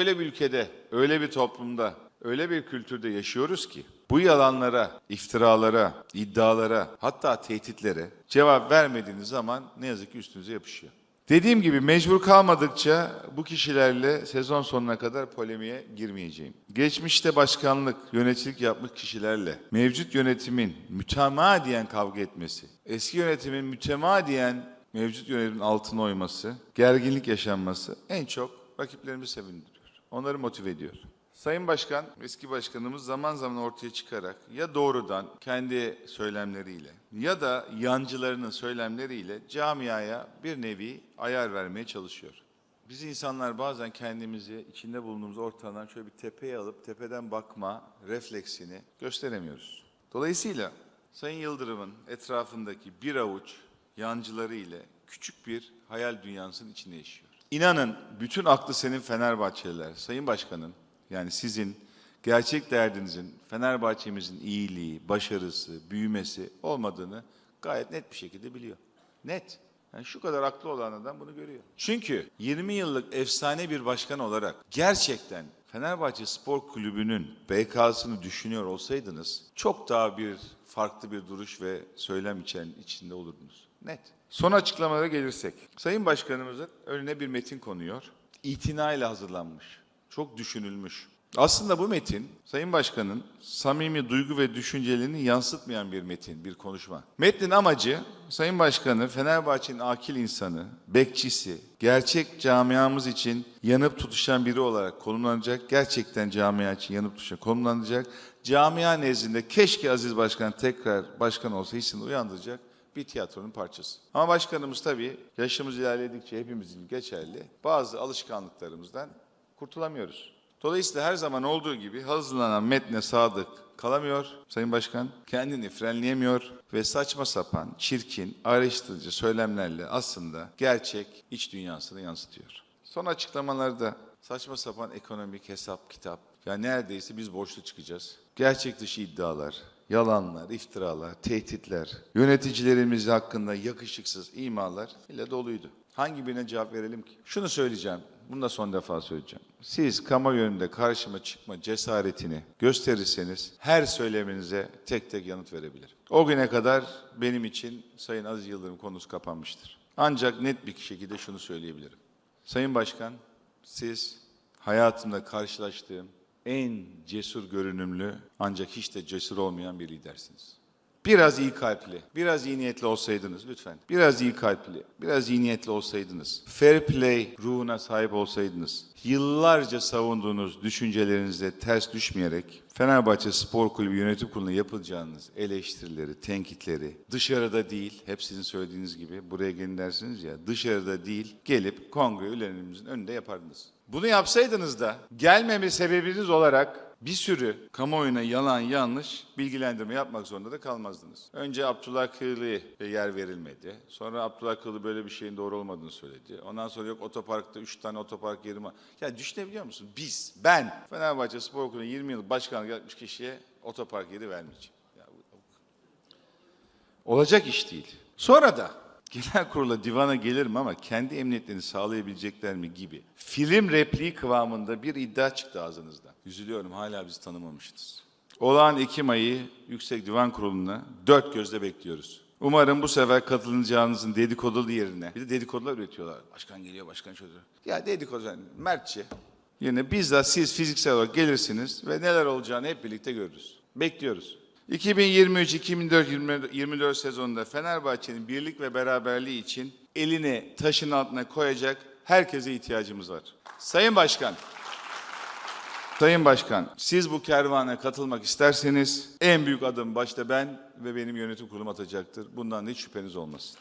öyle bir ülkede, öyle bir toplumda, öyle bir kültürde yaşıyoruz ki bu yalanlara, iftiralara, iddialara, hatta tehditlere cevap vermediğiniz zaman ne yazık ki üstünüze yapışıyor. Dediğim gibi mecbur kalmadıkça bu kişilerle sezon sonuna kadar polemiğe girmeyeceğim. Geçmişte başkanlık, yöneticilik yapmış kişilerle mevcut yönetimin mütemadiyen kavga etmesi, eski yönetimin mütemadiyen mevcut yönetimin altına oyması, gerginlik yaşanması en çok rakiplerimizi sevindiriyor. Onları motive ediyor. Sayın Başkan, eski başkanımız zaman zaman ortaya çıkarak ya doğrudan kendi söylemleriyle ya da yancılarının söylemleriyle camiaya bir nevi ayar vermeye çalışıyor. Biz insanlar bazen kendimizi içinde bulunduğumuz ortamdan şöyle bir tepeye alıp tepeden bakma refleksini gösteremiyoruz. Dolayısıyla Sayın Yıldırım'ın etrafındaki bir avuç yancıları ile küçük bir hayal dünyasının içinde yaşıyor. İnanın bütün aklı senin Fenerbahçeliler, Sayın Başkan'ın yani sizin gerçek derdinizin Fenerbahçe'mizin iyiliği, başarısı, büyümesi olmadığını gayet net bir şekilde biliyor. Net. Yani şu kadar aklı olan adam bunu görüyor. Çünkü 20 yıllık efsane bir başkan olarak gerçekten Fenerbahçe Spor Kulübü'nün BK'sını düşünüyor olsaydınız çok daha bir farklı bir duruş ve söylem içen, içinde olurdunuz. Net. Son açıklamalara gelirsek. Sayın Başkanımızın önüne bir metin konuyor. İtinayla hazırlanmış. Çok düşünülmüş. Aslında bu metin Sayın Başkan'ın samimi duygu ve düşüncelerini yansıtmayan bir metin, bir konuşma. Metnin amacı Sayın Başkan'ı Fenerbahçe'nin akil insanı, bekçisi, gerçek camiamız için yanıp tutuşan biri olarak konumlanacak, gerçekten camia için yanıp tutuşan konumlanacak, camia nezdinde keşke Aziz Başkan tekrar başkan olsa hissini uyandıracak bir tiyatronun parçası. Ama başkanımız tabii yaşımız ilerledikçe hepimizin geçerli bazı alışkanlıklarımızdan kurtulamıyoruz. Dolayısıyla her zaman olduğu gibi hazırlanan metne sadık kalamıyor Sayın Başkan. Kendini frenleyemiyor ve saçma sapan, çirkin, ayrıştırıcı söylemlerle aslında gerçek iç dünyasını yansıtıyor. Son açıklamalarda saçma sapan ekonomik hesap kitap. Ya neredeyse biz borçlu çıkacağız. Gerçek dışı iddialar, yalanlar, iftiralar, tehditler, yöneticilerimiz hakkında yakışıksız imalar ile doluydu. Hangi birine cevap verelim ki? Şunu söyleyeceğim, bunu da son defa söyleyeceğim. Siz kamuoyu önünde karşıma çıkma cesaretini gösterirseniz her söyleminize tek tek yanıt verebilirim. O güne kadar benim için Sayın Aziz Yıldırım konusu kapanmıştır. Ancak net bir şekilde şunu söyleyebilirim. Sayın Başkan, siz hayatımda karşılaştığım en cesur görünümlü ancak hiç de cesur olmayan bir lidersiniz. Biraz iyi kalpli, biraz iyi niyetli olsaydınız lütfen. Biraz iyi kalpli, biraz iyi niyetli olsaydınız. Fair play ruhuna sahip olsaydınız. Yıllarca savunduğunuz düşüncelerinizle ters düşmeyerek Fenerbahçe Spor Kulübü Yönetim Kurulu'na yapılacağınız eleştirileri, tenkitleri dışarıda değil, hep sizin söylediğiniz gibi buraya gelin dersiniz ya, dışarıda değil gelip kongre üyelerimizin önünde yapardınız. Bunu yapsaydınız da gelmeme sebebiniz olarak bir sürü kamuoyuna yalan yanlış bilgilendirme yapmak zorunda da kalmazdınız. Önce Abdullah Kırlı'ya yer verilmedi. Sonra Abdullah Kırlı böyle bir şeyin doğru olmadığını söyledi. Ondan sonra yok otoparkta 3 tane otopark yeri var. Ya düşünebiliyor musun? Biz, ben Fenerbahçe Spor Kulübü'ne 20 yıl başkanlık yapmış kişiye otopark yeri vermeyeceğim. Ya Olacak iş değil. Sonra da genel kurula divana gelirim ama kendi emniyetlerini sağlayabilecekler mi gibi film repliği kıvamında bir iddia çıktı ağzınızdan. Üzülüyorum hala bizi tanımamıştınız. Olağan Ekim ayı Yüksek Divan Kurulu'na dört gözle bekliyoruz. Umarım bu sefer katılacağınızın dedikodulu yerine, bir de dedikodular üretiyorlar. Başkan geliyor, başkan şöyle. Ya dedikodu, yani mertçe. Yine bizzat siz fiziksel olarak gelirsiniz ve neler olacağını hep birlikte görürüz. Bekliyoruz. 2023-2024 sezonunda Fenerbahçe'nin birlik ve beraberliği için elini taşın altına koyacak herkese ihtiyacımız var. Sayın Başkan, Sayın Başkan, siz bu kervana katılmak isterseniz en büyük adım başta ben ve benim yönetim kurulum atacaktır. Bundan hiç şüpheniz olmasın.